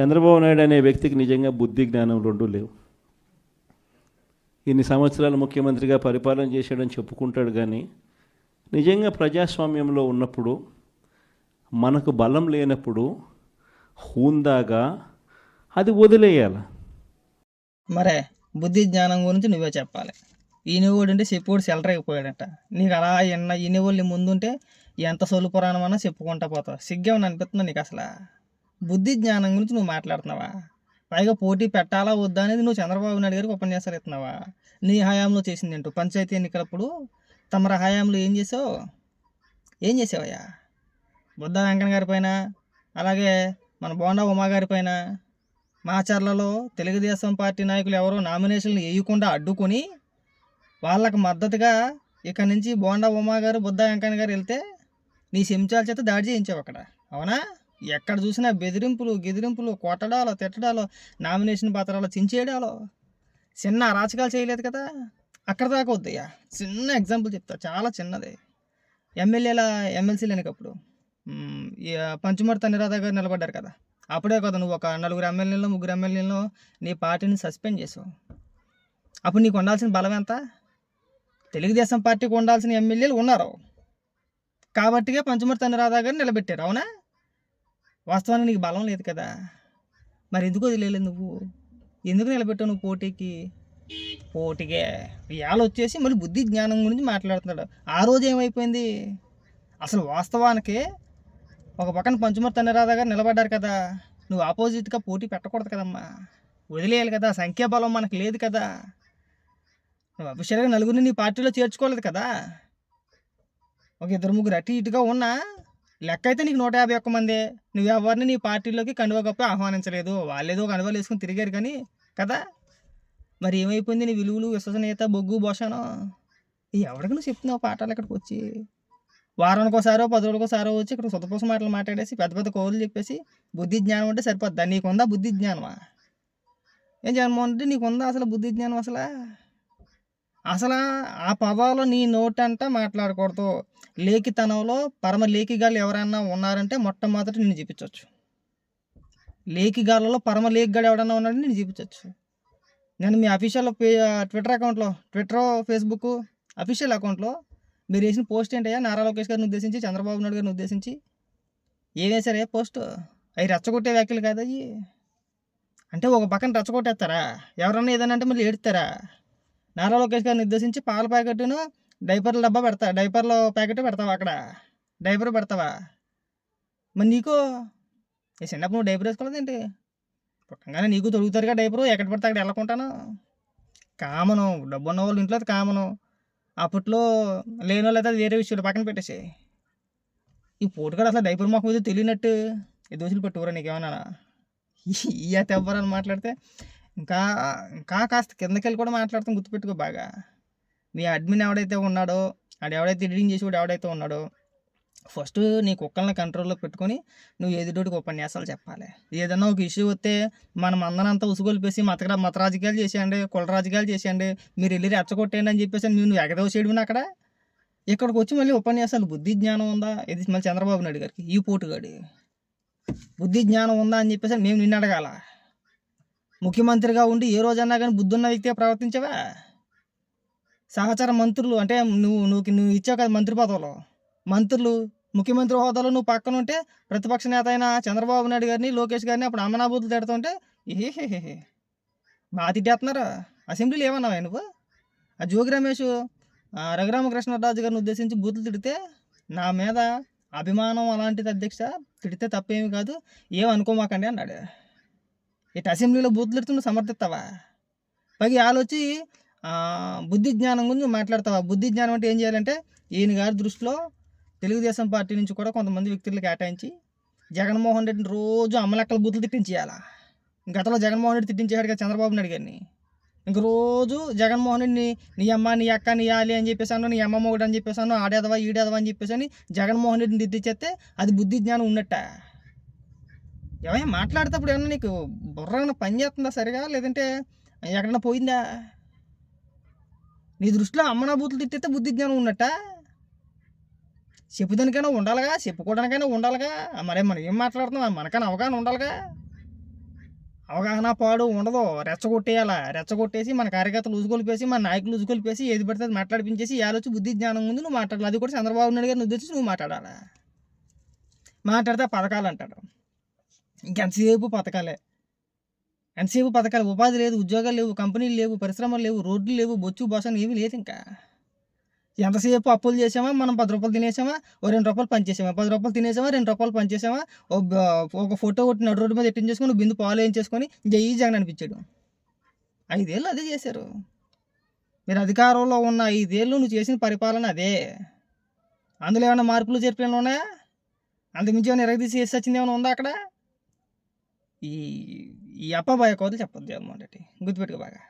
చంద్రబాబు నాయుడు అనే వ్యక్తికి నిజంగా బుద్ధి జ్ఞానం రెండు లేవు. ఇన్ని సంవత్సరాలు ముఖ్యమంత్రిగా పరిపాలన చేశాడని చెప్పుకుంటాడు కానీ నిజంగా ప్రజాస్వామ్యంలో ఉన్నప్పుడు మనకు బలం లేనప్పుడు హూందాగా అది వదిలేయాలి. మరే బుద్ధి జ్ఞానం గురించి నువ్వే చెప్పాలి. ఈనివోడు అంటే చెప్పోడు సెలర్ అయిపోయాడట. నీకు అలా ఎన్న ఈనివోళ్ళు ముందుంటే ఎంత సొలుపురాణమన్నా చెప్పుకుంటా పోతావు. సిగ్గేమని అనిపిస్తుంది నీకు అసలు. బుద్ధి జ్ఞానం గురించి నువ్వు మాట్లాడుతున్నావా? పైగా పోటీ పెట్టాలా వద్దా అనేది నువ్వు చంద్రబాబు నాయుడు గారికి ఉపన్యాసాలు ఇస్తున్నావా? నీ హయాంలో చేసింది ఏంటో? పంచాయతీ ఎన్నికలప్పుడు తమర హయాంలో ఏం చేసావు? ఏం చేసావయ్యా? బుద్ధ వెంకన్న గారి పైన అలాగే మన బోండా ఉమా గారి పైన మాచర్లలో తెలుగుదేశం పార్టీ నాయకులు ఎవరో నామినేషన్లు వేయకుండా అడ్డుకొని వాళ్ళకు మద్దతుగా ఇక్కడి నుంచి బోండా ఉమా గారు బుద్ధ వెంకన్న గారు వెళ్తే నీ చెంచాల చేత దాడి చేయించావు అక్కడ. అవునా? ఎక్కడ చూసినా బెదిరింపులు గెదిరింపులు కొట్టడాలో తిట్టడాలో నామినేషన్ పత్రాలు చించేయడాలో. చిన్న అరాచకాలు చేయలేదు కదా? అక్కడ దాకా వద్దయ్యా. చిన్న ఎగ్జాంపుల్ చెప్తా. చాలా చిన్నది. ఎమ్మెల్యేల ఎమ్మెల్సీలు వెనకప్పుడు మ్, నిరాధ గారు నిలబడ్డారు కదా. అప్పుడే కదా నువ్వు ఒక నలుగురు ఎమ్మెల్యేలో ముగ్గురు ఎమ్మెల్యేలో నీ పార్టీని సస్పెండ్ చేసావు. అప్పుడు నీకు ఉండాల్సిన బలం ఎంత? తెలుగుదేశం పార్టీకి ఉండాల్సిన ఎమ్మెల్యేలు ఉన్నారు. కాబట్టిగా పంచమర్తి అనిరాధ గారు నిలబెట్టారు. అవునా? వాస్తవానికి నీకు బలం లేదు కదా. మరి ఎందుకు వదిలేదు నువ్వు? ఎందుకు నిలబెట్టావు నువ్వు పోటీకి? పోటీకే. ఇవాళ వచ్చేసి మళ్ళీ బుద్ధి జ్ఞానం గురించి మాట్లాడుతున్నాడు. ఆ రోజు ఏమైపోయింది? అసలు వాస్తవానికి ఒక పక్కన పంచుమర్తి అనిరాధ గారు నిలబడ్డారు కదా. నువ్వు ఆపోజిట్గా పోటీ పెట్టకూడదు కదమ్మా. వదిలేయాలి కదా. సంఖ్యాబలం మనకు లేదు కదా. నువ్వు అఫీషియల్గా నలుగురిని నీ పార్టీలో చేర్చుకోలేదు కదా. ఒక ఇద్దరు ముగ్గురు అటు ఇటుగా ఉన్నా లెక్క అయితే నీకు నూట యాభై ఒక్క మంది. నువ్వు ఎవరిని నీ పార్టీలోకి కండువ కప్పి ఆహ్వానించలేదు. వాళ్ళేదో కండువలు వేసుకుని తిరిగారు కానీ కదా? మరి ఏమైపోయింది నీ విలువలు విశ్వసనీయత బొగ్గు భోషణో ఈ ఎవరికి నువ్వు చెప్తున్నావు పాఠాలు ఇక్కడికి వచ్చి? వారానికి ఒకసారో పది రోజులకోసారో వచ్చి ఇక్కడ సుతపోస మాటలు మాట్లాడేసి పెద్ద పెద్ద కోవులు చెప్పేసి బుద్ధి జ్ఞానం అంటే సరిపోద్దా? నీకుందా బుద్ధి జ్ఞానమా? ఏం జగన్మోహన్ రెడ్డి నీకుందా అసలు బుద్ధి జ్ఞానం అసలు? అసలు ఆ పదాలు నీ నోటంట మాట్లాడకూడదు. లేఖితనంలో పరమ లేఖిగాళ్ళు ఎవరైనా ఉన్నారంటే మొట్టమొదటి నేను చూపించవచ్చు లేఖిగాళ్ళలో పరమ లేఖిగాడు ఎవడన్నా ఉన్నాడని నేను చూపించవచ్చు నేను మీ అఫీషియల్ పే ట్విట్టర్ అకౌంట్లో ట్విట్టర్ ఫేస్బుక్ అఫీషియల్ అకౌంట్లో మీరు వేసిన పోస్ట్ ఏంటయ్యా? నారా లోకేష్ గారిని ఉద్దేశించి చంద్రబాబు నాయుడు గారిని ఉద్దేశించి ఏం సరే పోస్ట్ అవి రెచ్చగొట్టే వ్యాఖ్యలు కాదు అవి అంటే ఒక పక్కన రెచ్చగొట్టేస్తారా? ఎవరన్నా ఏదైనా అంటే మళ్ళీ ఏడుతారా నారా లోకేష్ గారిని ఉద్దేశించి పాల ప్యాకెట్ను డైపర్ల డబ్బా పెడతా డైపర్ల ప్యాకెట్ పెడతావా అక్కడ? డైపర్ పెడతావా? మరి నీకు? ఈ చిన్నప్పుడు నువ్వు డైపర్ వేసుకోలేదేంటి పుట్టంగానే నీకు తొడుగుతారుగా డైపరు. ఎక్కడ పడితే అక్కడ వెళ్ళకుంటాను కామను. డబ్బు ఉన్న వాళ్ళు ఇంట్లో అది కామను. అప్పట్లో లేని వాళ్ళు అయితే అది వేరే విషయాలు పక్కన పెట్టేసి ఈ పూటగాడు అసలు డైపర్ మాకు మీద తెలియనట్టు. ఈ దోశలు పెట్టుకోరా నీకేమన్నా? ఈ అయితే మాట్లాడితే ఇంకా ఇంకా కాస్త కిందకి వెళ్ళి కూడా మాట్లాడతాం గుర్తుపెట్టుకో బాగా. మీ అడ్మిన్ ఎవడైతే ఉన్నాడో ఆడు ఎవడైతే ఎడిటింగ్ చేసేవాడు ఎవడైతే ఉన్నాడో ఫస్ట్ నీ కుక్కల్ని కంట్రోల్లో పెట్టుకొని నువ్వు ఎదుటోటికి ఉపన్యాసాలు చెప్పాలి. ఏదన్నా ఒక ఇష్యూ వస్తే మనం అందరంతా ఉసుగొలిపేసి మత మత రాజకీయాలు చేసేయండి కుల రాజకీయాలు చేసేయండి మీరు వెళ్ళి రెచ్చగొట్టేయండి అని చెప్పేసి నువ్వు ఎగదవ చేయడం అక్కడ? ఇక్కడికి వచ్చి మళ్ళీ ఉపన్యాసాలు బుద్ధి జ్ఞానం ఉందా? ఇది మళ్ళీ చంద్రబాబు నాయుడు గారికి ఈ పోటుగాడి. బుద్ధి జ్ఞానం ఉందా అని చెప్పేసి మేము నిన్న అడగాల? ముఖ్యమంత్రిగా ఉండి ఏ రోజన్నా కానీ బుద్ధున్న వ్యక్తిగా ప్రవర్తించవా? సహచర మంత్రులు అంటే నువ్వు నువ్వు నువ్వు ఇచ్చావు కదా మంత్రి పదవులు. మంత్రులు ముఖ్యమంత్రి హోదాలో నువ్వు పక్కన ఉంటే ప్రతిపక్ష నేత అయిన చంద్రబాబు నాయుడు గారిని లోకేష్ గారిని అప్పుడు అమ్మనాబూతులు తిడుతుంటే ఏహేహే బాగా తిట్టేస్తున్నారు అసెంబ్లీలో ఏమన్నావా నువ్వు? ఆ జోగి రమేష్ రఘురామకృష్ణరాజు గారిని ఉద్దేశించి బూతులు తిడితే నా మీద అభిమానం అలాంటిది అధ్యక్ష తిడితే తప్పేమి కాదు ఏమనుకోమాకండి అన్నాడు. ఇటు అసెంబ్లీలో బూతులు తిడుతూ నువ్వు సమర్థిస్తావా? పైగా ఆలోచి వచ్చి బుద్ధి జ్ఞానం గురించి మాట్లాడతావా? బుద్ధి జ్ఞానం అంటే ఏం చేయాలంటే ఈయన గారి దృష్టిలో తెలుగుదేశం పార్టీ నుంచి కూడా కొంతమంది వ్యక్తులు కేటాయించి జగన్మోహన్ రెడ్డిని రోజు అమలక్కల బూతులు తిట్టించేయాలా? గతంలో జగన్మోహన్ రెడ్డి తిట్టించేవాడు కదా చంద్రబాబు నాయుడు గారిని. ఇంక రోజు జగన్మోహన్ రెడ్డిని నీ అమ్మ నీ అక్క నీ ఆలి అని చెప్పేసాను నీ అమ్మ మొగుడు అని చెప్పేసాను ఆడేదవా ఈడేదవా అని చెప్పేసి అని జగన్మోహన్ రెడ్డిని తిట్టించేస్తే అది బుద్ధి జ్ఞానం ఉన్నట్ట. ఏమైనా మాట్లాడేటప్పుడు ఏమన్నా నీకు బుర్ర పని చేస్తుందా సరిగా? లేదంటే ఎక్కడన్నా పోయిందా? నీ దృష్టిలో అమ్మనా బూతులు తిట్టితే బుద్ధి జ్ఞానం ఉన్నట్ట? చెప్పుదానికైనా ఉండాలిగా చెప్పుకోవడానికైనా ఉండాలిగా. మరే మనం ఏం మాట్లాడుతున్నాం? మనకైనా అవగాహన ఉండాలిగా. అవగాహన పాడు ఉండదు. రెచ్చగొట్టేయాల? రెచ్చగొట్టేసి మన కార్యకర్తలు ఉసుగొలిపేసి మన నాయకులు ఉసుగొలిపేసి ఏది పడితే అది మాట్లాడిపించేసి ఆలోచి బుద్ధి జ్ఞానం ఉంది నువ్వు మాట్లాడాలి. అది కూడా చంద్రబాబు నాయుడు గారిని ఉద్దేశించి నువ్వు మాట్లాడాలా? మాట్లాడితే పథకాలు అంటాడు. ఇంకెంతసేపు పథకాలే? ఎంతసేపు పథకాలు ఉపాధి లేదు ఉద్యోగాలు లేవు కంపెనీలు లేవు పరిశ్రమలు లేవు రోడ్లు లేవు బొచ్చు బోసని ఏమీ లేదు ఇంకా. ఎంతసేపు అప్పులు చేసామా? మనం పది రూపాయలు తినేసామా? ఓ రెండు రూపాయలు పనిచేసామా? పది రూపాయలు తినేసామా? రెండు రూపాయలు పనిచేసామా? ఓ ఒక ఫోటో కొట్టి నడు రోడ్డు మీద ఎట్టించేసుకొని బిందు పాలు వేయించేసుకొని జై జగన్ అనిపించాడు. ఐదేళ్ళు అదే చేశారు. మీరు అధికారంలో ఉన్న ఐదేళ్ళు నువ్వు చేసిన పరిపాలన అదే. అందులో ఏమైనా మార్పులు చేర్పులు ఉన్నాయా? అంతకుమించి ఏమైనా ఎరగదీసి చేసి వచ్చింది ఏమైనా ఉందా అక్కడ? ఈ ఈ అప్పబాయ కోతలు చెప్పొద్దు జగన్మోహన్ రెడ్డి గుర్తుపెట్టుకో బాగా.